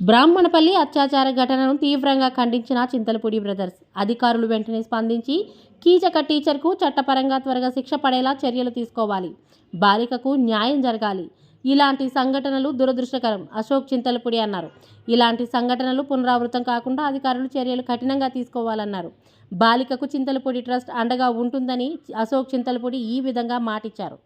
బ్రాహ్మణపల్లి అత్యాచార ఘటనను తీవ్రంగా ఖండించిన చింతలపూడి బ్రదర్స్ అధికారులు వెంటనే స్పందించి కీచక టీచర్కు చట్టపరంగా త్వరగా శిక్ష పడేలా చర్యలు తీసుకోవాలి. బాలికకు న్యాయం జరగాలి. ఇలాంటి సంఘటనలు దురదృష్టకరం అశోక్ చింతలపూడి అన్నారు. ఇలాంటి సంఘటనలు పునరావృతం కాకుండా అధికారులు చర్యలు కఠినంగా తీసుకోవాలన్నారు. బాలికకు చింతలపూడి ట్రస్ట్ అండగా ఉంటుందని అశోక్ చింతలపూడి ఈ విధంగా మాటిచ్చారు.